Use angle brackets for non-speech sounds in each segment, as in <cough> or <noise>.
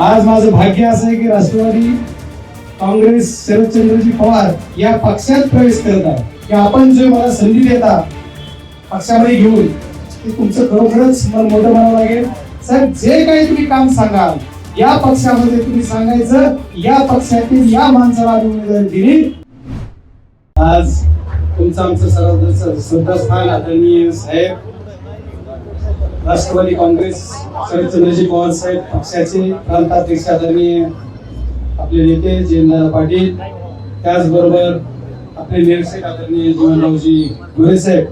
आज माझं भाग्य असं आहे की राष्ट्रवादी काँग्रेस शरदचंद्रजी पवार या पक्षात प्रवेश करत आहे की आपण जे मला संधी देता पक्षामध्ये घेऊन ते तुमचं खरोखरच मन मोठं म्हणावं लागेल. साहेब जे काही तुम्ही काम सांगाल या पक्षामध्ये तुम्ही सांगायचं या पक्षातील या माणसाला उमेदवारी दिली. आज तुमचं आमचं सर्वात श्रद्धास्थान आदरणीय साहेब राष्ट्रवादी काँग्रेस शरदचंद्रजी पवार साहेब पक्षाचे प्रांताध्यक्ष आदरणीय आपले नेते जयंतदादा पाटील त्याचबरोबर आपले निरीक्षक आदरणीय जीवनरावजी गोरे साहेब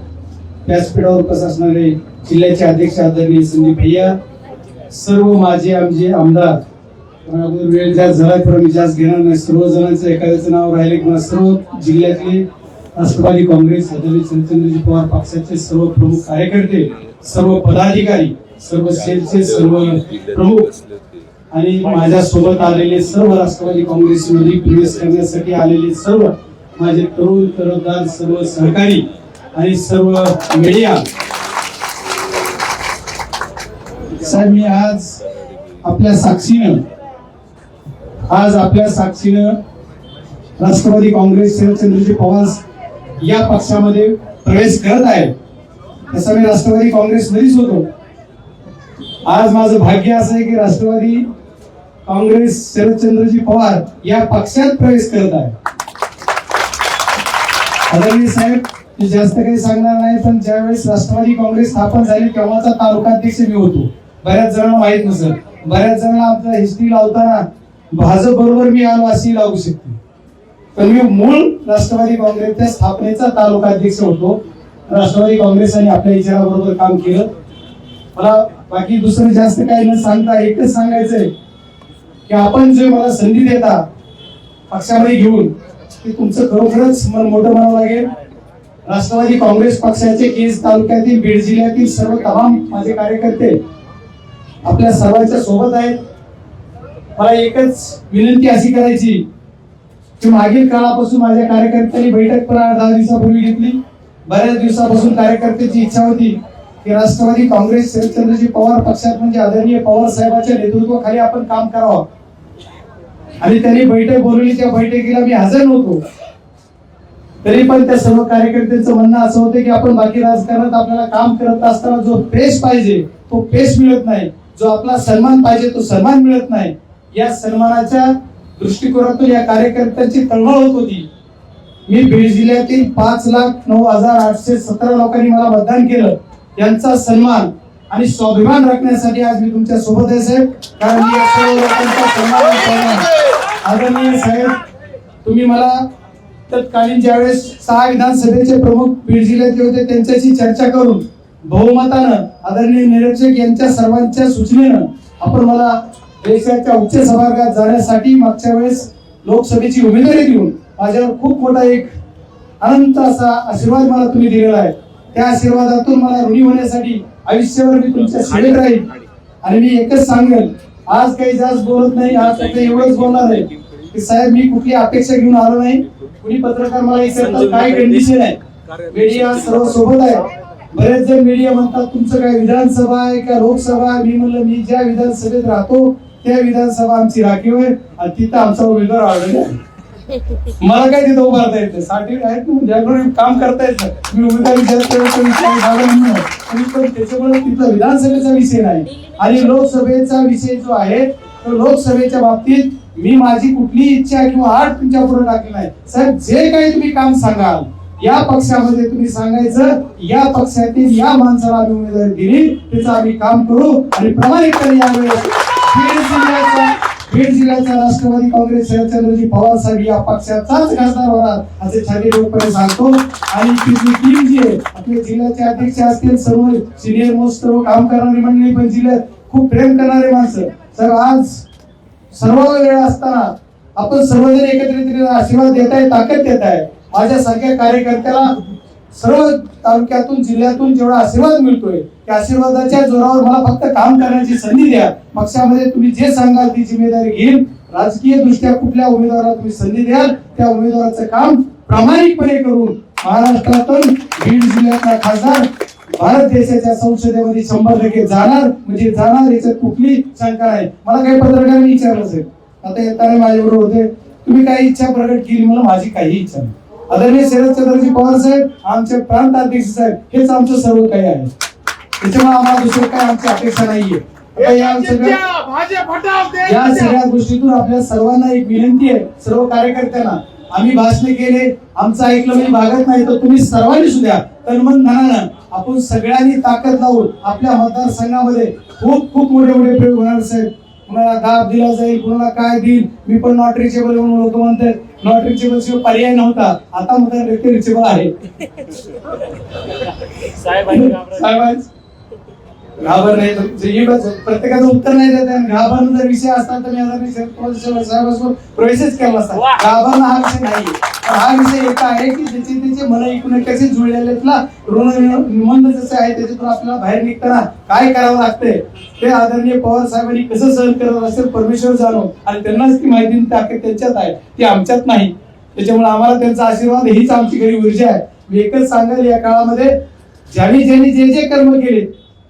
व्यासपीठावर उपस्थित असणारे जिल्ह्याचे अध्यक्ष आदरणीय संदीप भैया सर्व माझे आमचे आमदार वेळ जास्त झाला पण मी जास्त घेणार नाही सर्वजणांचं एखाद्याचं नाव राहिले किंवा सर्व जिल्ह्यातले राष्ट्रवादी काँग्रेस आदरणीय शरदचंद्रजी पवार पक्षाचे सर्व प्रमुख कार्यकर्ते सर्व पदाधिकारी सर्व सेलचे सर्व प्रमुख आणि माझ्या सोबत आलेले सर्व राष्ट्रवादी काँग्रेसमध्ये प्रवेश करण्यासाठी आलेले सर्व माझे तरुण तरुणदार सर्व सहकारी आणि सर्व मीडिया साहेब मी आज आपल्या साक्षीनं आज आपल्या साक्षीनं राष्ट्रवादी काँग्रेस शरदचंद्रजी पवार या पक्षामध्ये प्रवेश करत आहे. तसा मी राष्ट्रवादी काँग्रेसमध्येच होतो. आज माझं भाग्य असं आहे की राष्ट्रवादी काँग्रेस शरदचंद्रजी पवार या पक्षात प्रवेश करत आहे आदरणीय साहेब मी जास्त काही सांगणार नाही पण ज्यावेळेस राष्ट्रवादी काँग्रेस स्थापन झाली तेव्हाचा तालुकाध्यक्ष मी होतो. बऱ्याच जणांना माहीत नसेल. बऱ्याच जणांना आमचा हिस्ट्री लावताना भाजप बरोबर मी आलो अशी लागू शकते. पण मी मूळ राष्ट्रवादी काँग्रेसच्या स्थापनेचा तालुकाध्यक्ष होतो. राष्ट्रवादी काँग्रेसने आपल्या विचाराबरोबर काम केलं. मला बाकी दुसरं जास्त काही न सांगता एकच सांगायचंय की आपण जे मला संधी देता पक्षामध्ये घेऊन ते तुमचं खरोखरच मन मोठं म्हणावं लागेल. राष्ट्रवादी काँग्रेस पक्षाचे केस तालुक्यातील बीड जिल्ह्यातील सर्व तमाम माझे कार्यकर्ते आपल्या सर्वांच्या सोबत आहेत. मला एकच विनंती अशी करायची की मागील काळापासून माझ्या कार्यकर्त्यांनी बैठक पण दहा दिवसापूर्वी घेतली. बऱ्याच दिवसापासून कार्यकर्त्याची इच्छा होती की राष्ट्रवादी काँग्रेस शरदचंद्रजी पवार पक्षात म्हणजे आदरणीय पवार साहेबांच्या नेतृत्वाखाली आपण काम करावं. आणि त्यांनी बैठक बोलवली त्या बैठकीला मी हजर नव्हतो. तरी पण त्या सर्व कार्यकर्त्यांचं म्हणणं असं होतं की आपण बाकी राजकारणात आपल्याला काम करत असताना जो पेश पाहिजे तो पेश मिळत नाही. जो आपला सन्मान पाहिजे तो सन्मान मिळत नाही. या सन्मानाच्या दृष्टिकोनातून या कार्यकर्त्यांची तळमळ होत होती. मी बीड जिल्ह्यातील पाच लाख नऊ हजार आठशे सतरा लोकांनी मला मतदान केलं. यांचा सन्मान आणि स्वाभिमान राखण्यासाठी आज मी तुमच्यासोबत आहे साहेब. कारण मी सर्व लोकांचा सन्मान. आदरणीय साहेब तुम्ही मला तत्कालीन ज्यावेळेस सहा विधानसभेचे प्रमुख बीड जिल्ह्यातले होते त्यांच्याशी चर्चा करून बहुमतानं आदरणीय निरीक्षक यांच्या सर्वांच्या सूचनेनं आपण मला देशाच्या उच्च सभागृहात जाण्यासाठी मागच्या वेळेस लोकसभेची उमेदवारी देऊन माझ्यावर खूप मोठा एक अनंत असा आशीर्वाद मला तुम्ही दिलेला आहे. त्या आशीर्वादातून मला ऋणी होण्यासाठी आयुष्यभर मी तुमच्या सेवेत राहील आणि मी एकच सांगेल आज काही जास्त बोलत नाही आज फक्त एवढंच बोलणार आहे. की साहेब मी कुठली अपेक्षा घेऊन आलो नाही. कुणी पत्रकार मला विचारतात काय कंडिशन आहे. मीडिया सर्व सोबत आहे. बरेच जण मीडिया म्हणतात तुमचं काय विधानसभा आहे का लोकसभा आहे? मी म्हणलं मी ज्या विधानसभेत राहतो त्या विधानसभा आमची राखीव आहे. आणि तिथं आमचा उमेदवार आवडलेला आहे मला काय तिथं उभारता येतं सर्टिफिकेट आहेत ना म्हणजे ज्याकडे काम करता येतं मी उमेदवारी विषय त्याच्यामुळे तिथला विधानसभेचा विषय नाही. आणि लोकसभेचा विषय जो आहे तो लोकसभेच्या बाबतीत मी माझी कुठली इच्छा किंवा आठ तुमच्यापुढे टाकली नाही. साहेब जे काही तुम्ही काम सांगाल या पक्षामध्ये तुम्ही सांगायचं या पक्षातील या माणसाला आम्ही उमेदवारी दिली त्याचं आम्ही काम करू आणि प्रामाणिकपणे यावेळेस बीड जिल्ह्याचा राष्ट्रवादी काँग्रेस शरदचंद्रजी म्हणजे पवार साहेब या पक्षाचाच खासदार होणार असे छाती लोकपणे सांगतो. आणि तिथली टीम जी आहे आपले जिल्ह्याचे अध्यक्ष असतील सर्व सिनियर मोस्ट सर्व काम करणारी मंडळी पण जिल्ह्यात खूप प्रेम करणारे माणसं. तर आज सर्व वेळ असताना आपण सर्वजण एकत्रित आशीर्वाद देत आहे ताकद देत आहे माझ्या सगळ्या कार्यकर्त्याला सर्व तालुक्यातून जिल्ह्यातून जेवढा आशीर्वाद मिळतोय त्या आशीर्वादाच्या जोरावर मला फक्त काम करण्याची संधी द्या. पक्षामध्ये तुम्ही जे सांगाल ती जिम्मेदारी घेईन. राजकीय दृष्ट्या कुठल्या उमेदवाराला तुम्ही संधी द्याल त्या उमेदवाराचं काम प्रामाणिकपणे करून महाराष्ट्रातून बीड जिल्ह्यातला खासदार भारत देशाच्या संसदेमध्ये शंभर टक्के जाणार म्हणजे जाणार याच्यात कुठली शंका आहे मला काही पत्रकारांनी विचारलं असेल आता येताना माझ्याबरोबर होते. तुम्ही काही इच्छा प्रकट केली मला माझी काही इच्छा नाही. आदरणीय शरदचंद्रजी पवार साहेब आमचे प्रांत अध्यक्ष साहेब हेच आमचं सर्व काही आहे. त्याच्यामुळे आम्हाला दुसरं काय आमची अपेक्षा नाहीये. या सगळ्या गोष्टीतून आपल्या सर्वांना एक विनंती आहे सर्व कार्यकर्त्यांना. आम्ही भाषण केले आमचं ऐकलं म्हणजे भागत नाही तर तुम्ही सर्वांनी सुद्धा तनमन धनानं आपण सगळ्यांनी ताकद लावून आपल्या मतदारसंघामध्ये खूप खूप मोठे मोठे प्रयोग होणार साहेब. कुणाला दाब दिला जाईल कुणाला काय देईल मी पण नॉट रिचेबल म्हणून लोक म्हणतात. नॉट रिचेबल शिवाय पर्याय नव्हता. आता व्यक्ती रिचेबल आहे. साहेब घाबर नाही तर जे बस- प्रत्येकाचं उत्तर नाही देत घाबरणं जर विषय असता तर मी आदरणीय शरद साहेबांसमोर प्रवेशच केला असता. घाबरणं हा विषय नाही हा विषय एक आहे की ज्याचे त्याचे मन ऐकून कसे जुळलेला ऋण निबंध जसे आहे त्याच्यातून आपल्याला बाहेर निघताना काय करावं लागतंय? ते आदरणीय पवार साहेबांनी कसं सहन करत असेल परमेश्वर जाणो. आणि त्यांनाच ती माहिती ताकद त्यांच्यात आहे. ती आमच्यात नाही. त्याच्यामुळे आम्हाला त्यांचा आशीर्वाद हीच आमची खरी ऊर्जा आहे. मी एकच सांगेल या काळामध्ये ज्यांनी ज्यांनी जे जे कर्म केले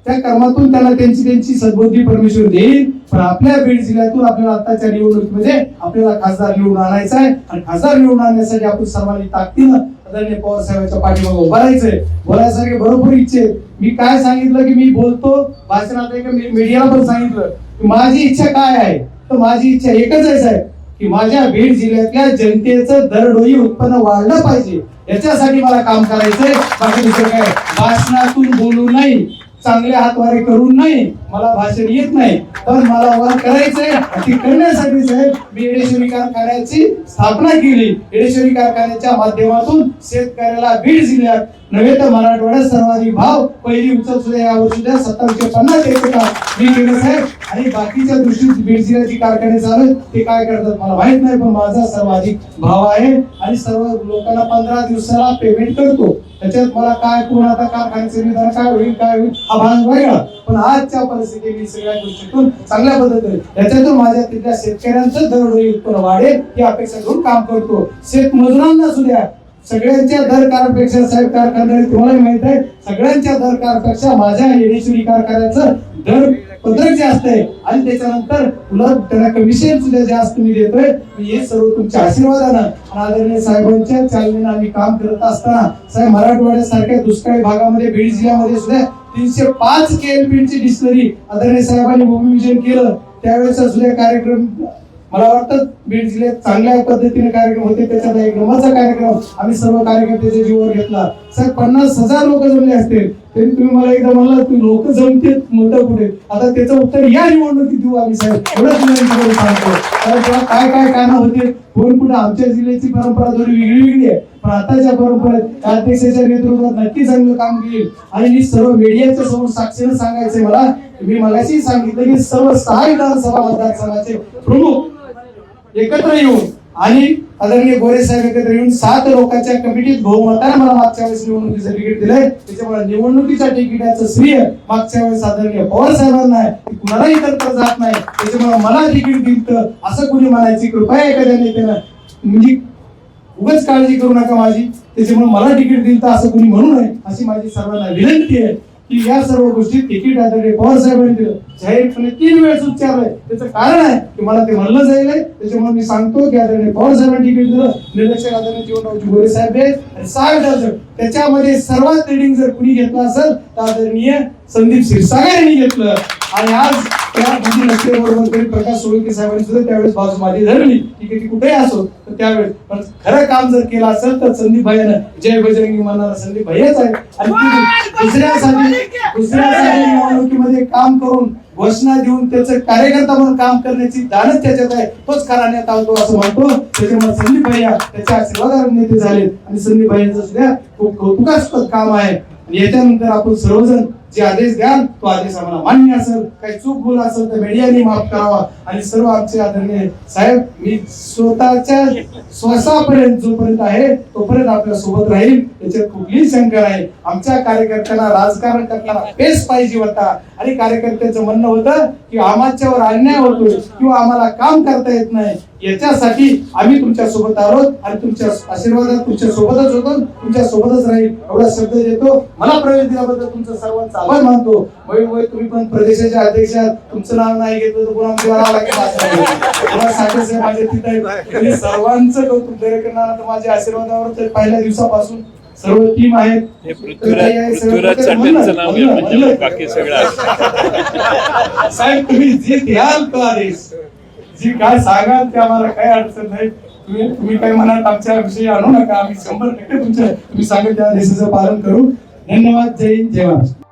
त्या कर्मातून त्यांना त्यांची त्यांची सद्बुद्धी परमेश्वर देईल. पण आपल्या बीड जिल्ह्यातून आपल्याला आताच्या निवडणुकीमध्ये आपल्याला खासदार निवडून आणायचा आहे. आणि खासदार निवडून आणण्यासाठी आपण सर्वांनी ताकदीनं आदरणीय पवार साहेबांच्या पाठीमागे उभा राहायचंय. बोलायसारखे बरोबर इच्छे मी काय सांगितलं की मी बोलतो. भाषणात मीडियाला पण सांगितलं की माझी इच्छा काय आहे? तर माझी इच्छा एकच आहे साहेब की माझ्या बीड जिल्ह्यातल्या जनतेचं दरडोई उत्पन्न वाढलं पाहिजे. याच्यासाठी मला काम करायचंय. बाकी दुसरं काय? भाषणातून बोलू नाही. चांगले हातवारे करून नाही मला भाषण येत नाही पण मला वर करायचंय ती करण्यासाठी साहेब मी येडेश्वरी कारखान्याची स्थापना केली. येडेश्वरी कारखान्याच्या माध्यमातून शेतकऱ्याला बीड जिल्ह्यात नव्हे तर मराठवाड्यात सर्वाधिक भाव पहिली उचल सुद्धा या वर्षी सत्तावीसशे पन्नास एक होता. मी केलं साहेब आणि बाकीच्या दृष्टीत बीड कारखाने चालत ते काय करतात मला माहीत नाही पण माझा सर्वाधिक भाव आहे आणि सर्व लोकांना पंधरा दिवसाला पेमेंट करतो. त्याच्यात मला काय कोण आता कारखान्याचे निदान काय होईल काय होईल हा भाग वेगळा. पण आजच्या परिस्थितीत मी सगळ्या गोष्टीतून चांगल्या पद्धतीने त्याच्यातून माझ्या तिथल्या शेतकऱ्यांचं दरडोई उत्पन्न वाढेल ही अपेक्षा घेऊन काम करतो. शेतमजुरांना सुद्धा सगळ्यांच्या दर कारपेक्षा साहेब कारखान्याने तुम्हाला माहीत आहे सगळ्यांच्या दर कारपेक्षा माझ्या येडेश्वरी कारखान्याचं दर पत्रक जे असतंय आणि त्याच्यानंतर उलट त्यांना कमिशन सुद्धा जास्त मी देतोय. हे सर्व तुमच्या आशीर्वादानं आदरणीय साहेबांच्या चालनेनं आम्ही काम करत असताना साहेब मराठवाड्यासारख्या दुष्काळी भागामध्ये बीड जिल्ह्यामध्ये सुद्धा तीनशे पाच केएलपीची डिस्टलरी आदरणीय साहेबांनी भूमिपूजन केलं. त्यावेळेस सुद्धा कार्यक्रम मला वाटतं बीड जिल्ह्यात चांगल्या पद्धतीने कार्यक्रम होते त्याच्यात एक नवाचा कार्यक्रम आम्ही सर्व कार्यकर्त्याच्या जीवावर घेतला. सर पन्नास हजार लोक जमले असतील तरी तुम्ही मला एकदा म्हणला तुम्ही लोक जमते मुद्दा कुठे? आता त्याचं उत्तर या निवडणुकीत देऊ आम्ही साहेब. एवढंच विनंती सांगतो. कारण तेव्हा काय काय कानं होते कोण कुठे आमच्या जिल्ह्याची परंपरा थोडी वेगळी वेगळी आहे. पण आताच्या परंपरेत त्या अध्यक्षाच्या नेतृत्वात नक्की चांगलं काम केलं आणि मी सर्व मीडियाच्या समोर साक्षीनं सांगायचंय मला मी मगाशी सांगितलं की सर्व सहा विधानसभा मतदारसंघाचे प्रमुख एकत्र येऊन आणि आदरणीय गोरे साहेब एकत्र येऊन सात लोकांच्या कमिटीत बहुमताने मला मागच्या वेळेस निवडणुकीचं तिकीट दिलंय. त्याच्यामुळे निवडणुकीच्या तिकिटाचं श्रेय मागच्या वेळेस आदरणीय पवार साहेबांना आहे. ती कुणालाही इतर जात नाही. त्याच्यामुळे मला तिकीट दिलं असं कुणी म्हणायची कृपया एखाद्या नेत्यानं म्हणजे उगाच काळजी करू नका माझी. त्याच्यामुळे मला तिकीट दिलं तर असं कुणी म्हणू नये अशी माझी सर्वांना विनंती आहे. की या सर्व गोष्टी तिकीट आदरणीय पवार साहेबांनी दिलं. जाहीरपणे तीन वेळेस उच्चारलंय. त्याचं कारण आहे की मला ते म्हणलं जाईल त्याच्यामुळे मी सांगतो की आदरणीय पवार साहेबांनी तिकीट दिलं. निरीक्षक आदरणीय जीवनरावजी गोरे साहेब आहेत. आणि सहा विधानसभा त्याच्यामध्ये सर्वात रिडिंग जर कुणी घेतलं असेल तर आदरणीय संदीप क्षीरसागर यांनी घेतलं. आणि आज त्या बुद्धी नसल्याबरोबर तरी प्रकाश सोळके साहेबांनी सुद्धा त्यावेळेस बाजू माझी धरली की ती कुठेही असो तर त्यावेळेस. पण खरं काम जर केलं असेल तर संदीप भाईनं जय बजरंगी म्हणणारा संदीप भाईच आहे. आणि दुसऱ्यासाठी दुसऱ्यासाठी निवडणुकीमध्ये काम करून घोषणा देऊन त्याचं कार्यकर्ता म्हणून काम करण्याची दानच त्याच्यात आहे. तोच खरा नेता होतो असं म्हणतो. त्याच्यामुळे संदीप भैया त्याच्या आशीर्वादावर नेते झाले आणि संदीप भैयांचं सुद्धा खूप कौतुकास्पद काम आहे. आणि याच्यानंतर आपण सर्वजण जे आदेश द्याल तो आदेश आम्हाला मान्य असेल. काही चूक बोल असेल तर मीडियाने माफ करावा. आणि सर्व आमचे आदरणीय साहेब मी स्वतःच्या श्वासापर्यंत जोपर्यंत आहे तोपर्यंत आपल्यासोबत राहील. याच्यात कुठलीही शंका नाही. आमच्या कार्यकर्त्यांना राजकारण करताना पेस पाहिजे होता. आणि कार्यकर्त्याचं म्हणणं होतं की आमच्यावर अन्याय होतोय किंवा आम्हाला काम करता येत नाही. याच्यासाठी आम्ही तुमच्यासोबत आहोत आणि तुमच्या आशीर्वादात तुमच्या सोबतच होतो तुमच्या सोबतच राहील. एवढा शब्द देतो. मला प्रवेश दिल्याबद्दल तुमचं सर्वांचा आभार मानतो. भाई तुम्ही पण प्रदेशाचे अध्यक्ष तुमचं नाव नाही घेतलं तर पुन्हा मला माझे तिथे सर्वांचं कौतुक करणार तर माझ्या आशीर्वादावर तर पहिल्या दिवसापासून सर्व टीम आहेत. <laughs> साहेब तुम्ही जे द्याल तो आदेश जी काय सांगाल ते आम्हाला काही अडचण नाही. तुम्ही तुम्ही काय म्हणाल आमच्या विषयी आणू नका. आम्ही शंभर टक्के तुमच्या तुम्ही सांगेल त्या आदेशाचं पालन करू. धन्यवाद. जय हिंद, जय महाराष्ट्र.